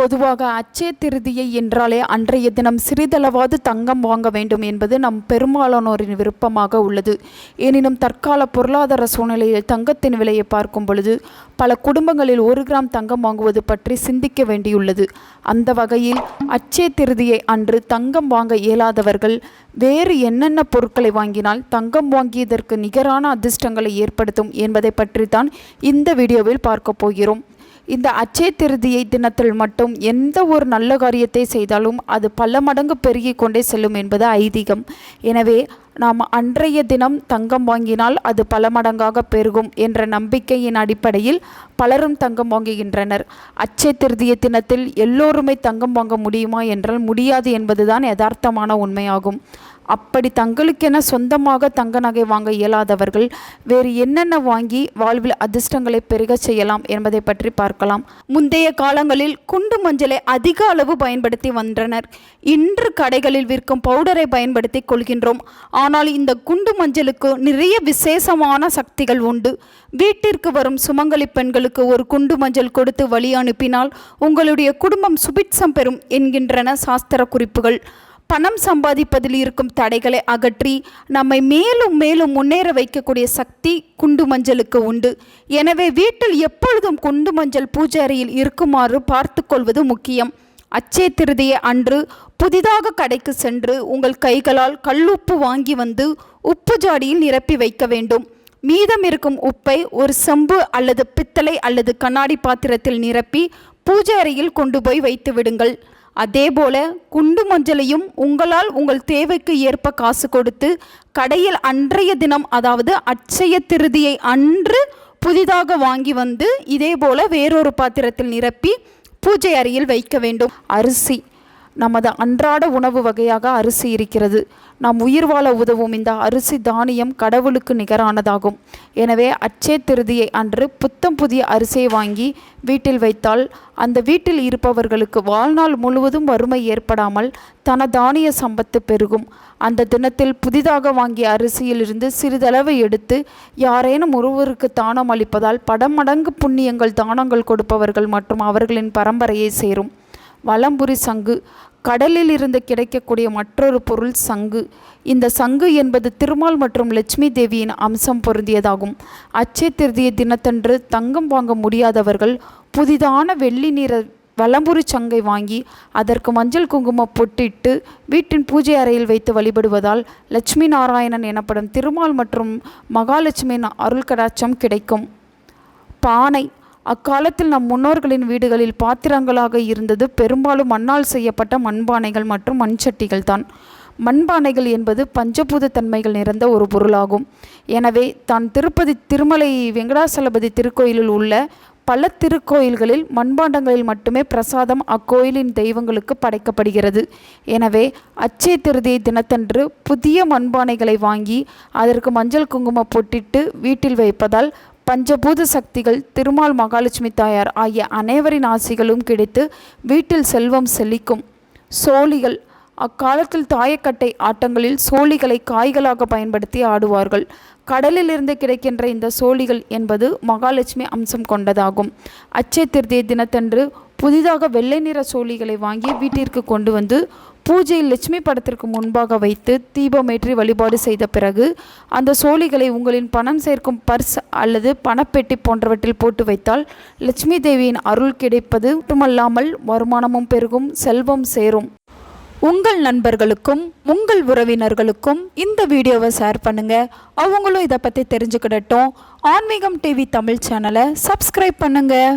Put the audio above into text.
பொதுவாக அச்சய திருதியை என்றாலே அன்றைய தினம் சிறிதளவாவது தங்கம் வாங்க வேண்டும் என்பது நம் பெரும்பாலானோரின் விருப்பமாக உள்ளது. எனினும் தற்கால பொருளாதார சூழ்நிலையில் தங்கத்தின் விலையை பார்க்கும் பொழுது பல குடும்பங்களில் ஒரு கிராம் தங்கம் வாங்குவது பற்றி சிந்திக்க வேண்டியுள்ளது. அந்த வகையில் அச்சய திருதியை அன்று தங்கம் வாங்க இயலாதவர்கள் வேறு என்னென்ன பொருட்களை வாங்கினால் தங்கம் வாங்கியதற்கு நிகரான அதிர்ஷ்டங்களை ஏற்படுத்தும் என்பதை பற்றித்தான் இந்த வீடியோவில் பார்க்க போகிறோம். இந்த அச்சய திருதியை தினத்தில் மட்டும் எந்த ஒரு நல்ல காரியத்தை செய்தாலும் அது பல மடங்கு பெருகி கொண்டே செல்லும் என்பது ஐதீகம். எனவே நாம் அன்றைய தினம் தங்கம் வாங்கினால் அது பல மடங்காக பெருகும் என்ற நம்பிக்கையின் அடிப்படையில் பலரும் தங்கம் வாங்குகின்றனர். அச்சை திருதிய தினத்தில் எல்லோருமே தங்கம் வாங்க முடியுமா என்றால் முடியாது என்பதுதான் யதார்த்தமான உண்மையாகும். அப்படி தங்களுக்கென சொந்தமாக தங்க நகை வாங்க இயலாதவர்கள் வேறு என்னென்ன வாங்கி வாழ்வில் அதிர்ஷ்டங்களை பெருகச் செய்யலாம் என்பதை பற்றி பார்க்கலாம். முந்தைய காலங்களில் குண்டு மஞ்சளை அதிக அளவு பயன்படுத்தி வந்தனர். இன்று கடைகளில் விற்கும் பவுடரை பயன்படுத்தி கொள்கின்றோம். ஆனால் இந்த குண்டு மஞ்சளுக்கு நிறைய விசேஷமான சக்திகள் உண்டு. வீட்டிற்கு வரும் சுமங்கலி பெண்களுக்கு ஒரு குண்டு மஞ்சள் கொடுத்து வழி அனுப்பினால் உங்களுடைய குடும்பம் சுபிட்சம் பெறும் என்கின்றன சாஸ்திர குறிப்புகள். பணம் சம்பாதிப்பதில் இருக்கும் தடைகளை அகற்றி நம்மை மேலும் மேலும் முன்னேற வைக்கக்கூடிய சக்தி குண்டு மஞ்சளுக்கு உண்டு. எனவே வீட்டில் எப்பொழுதும் குண்டு மஞ்சள் பூஜாரியில் இருக்குமாறு பார்த்து கொள்வது முக்கியம். அச்சே திருதியை அன்று புதிதாக கடைக்கு சென்று உங்கள் கைகளால் கல்லுப்பு வாங்கி வந்து உப்பு ஜாடியில் நிரப்பி வைக்க வேண்டும். மீதம் இருக்கும் உப்பை ஒரு செம்பு அல்லது பித்தளை அல்லது கண்ணாடி பாத்திரத்தில் நிரப்பி பூஜை அறையில் கொண்டு போய் வைத்து விடுங்கள். அதேபோல குண்டு மஞ்சளையும் உங்களால் உங்கள் தேவைக்கு ஏற்ப காசு கொடுத்து கடையில் அன்றைய தினம் அதாவது அச்சய திருதியை அன்று புதிதாக வாங்கி வந்து இதே போல் வேறொரு பாத்திரத்தில் நிரப்பி பூஜை அறையில் வைக்க வேண்டும். அரிசி. நமது அன்றாட உணவு வகையாக அரிசி இருக்கிறது. நாம் உயிர் வாழ உதவும் இந்த அரிசி தானியம் கடவுளுக்கு நிகரானதாகும். எனவே அச்சே திருதியை அன்று புத்தம் புதிய அரிசியை வாங்கி வீட்டில் வைத்தால் அந்த வீட்டில் இருப்பவர்களுக்கு வாழ்நாள் முழுவதும் வறுமை ஏற்படாமல் தன தானிய சம்பத்து பெருகும். அந்த தினத்தில் புதிதாக வாங்கிய அரிசியிலிருந்து சிறிதளவு எடுத்து யாரேனும் ஒருவருக்கு தானம் அளிப்பதால் படமடங்கு புண்ணியங்கள் தானங்கள் கொடுப்பவர்கள் மற்றும் அவர்களின் பரம்பரையை சேரும். வலம்புரி சங்கு. கடலில் இருந்து கிடைக்கக்கூடிய மற்றொரு பொருள் சங்கு. இந்த சங்கு என்பது திருமால் மற்றும் லட்சுமி தேவியின் அம்சம் பொருந்தியதாகும். அச்சய திருதிய தினத்தன்று தங்கம் வாங்க முடியாதவர்கள் புதிதான வெள்ளி நிற வலம்புரி சங்கை வாங்கி அதற்கு மஞ்சள் குங்குமம் பொட்டிட்டு வீட்டின் பூஜை அறையில் வைத்து வழிபடுவதால் லட்சுமி நாராயணன் எனப்படும் திருமால் மற்றும் மகாலட்சுமியின் அருள் கடாட்சம் கிடைக்கும். பானை. அக்காலத்தில் நம் முன்னோர்களின் வீடுகளில் பாத்திரங்களாக இருந்தது பெரும்பாலும் மண்ணால் செய்யப்பட்ட மண்பானைகள் மற்றும் மண்சட்டிகள் தான். மண்பானைகள் என்பது பஞ்சபூத தன்மைகள் நிறைந்த ஒரு பொருளாகும். எனவே தான் திருப்பதி திருமலை வெங்கடாசலபதி திருக்கோயிலில் உள்ள பல திருக்கோயில்களில் மண்பாண்டங்களில் மட்டுமே பிரசாதம் அக்கோயிலின் தெய்வங்களுக்கு படைக்கப்படுகிறது. எனவே அச்சய திருதியை தினத்தன்று புதிய மண்பானைகளை வாங்கி அதற்கு மஞ்சள் குங்குமம் பொட்டிட்டு வீட்டில் வைப்பதால் பஞ்சபூத சக்திகள் திருமால் மகாலட்சுமி தாயார் ஆகிய அனைவரின் ஆசிகளும் கிடைத்து வீட்டில் செல்வம் செழிக்கும். சோழிகள் அக்காலத்தில் தாயக்கட்டை ஆட்டங்களில் சோழிகளை காய்களாக பயன்படுத்தி ஆடுவார்கள். கடலிலிருந்து கிடைக்கின்ற இந்த சோழிகள் என்பது மகாலட்சுமி அம்சம் கொண்டதாகும். அச்சை திருதியை தினத்தன்று புதிதாக வெள்ளை நிற சோழிகளை வாங்கி வீட்டிற்கு கொண்டு வந்து பூஜையில் லட்சுமி படத்திற்கு முன்பாக வைத்து தீபமேற்றி வழிபாடு செய்த பிறகு அந்த சோழிகளை உங்களின் பணம் சேர்க்கும் பர்ஸ் அல்லது பணப்பெட்டி போன்றவற்றில் போட்டு வைத்தால் லட்சுமி தேவியின் அருள் கிடைப்பது மட்டுமல்லாமல் வருமானமும் பெருகும் செல்வம் சேரும். உங்கள் நண்பர்களுக்கும் உங்கள் உறவினர்களுக்கும் இந்த வீடியோவை ஷேர் பண்ணுங்க. அவங்களும் இதை பற்றி தெரிஞ்சுக்கிடட்டும். ஆன்மீகம் டிவி தமிழ் சேனலை சப்ஸ்கிரைப் பண்ணுங்கள்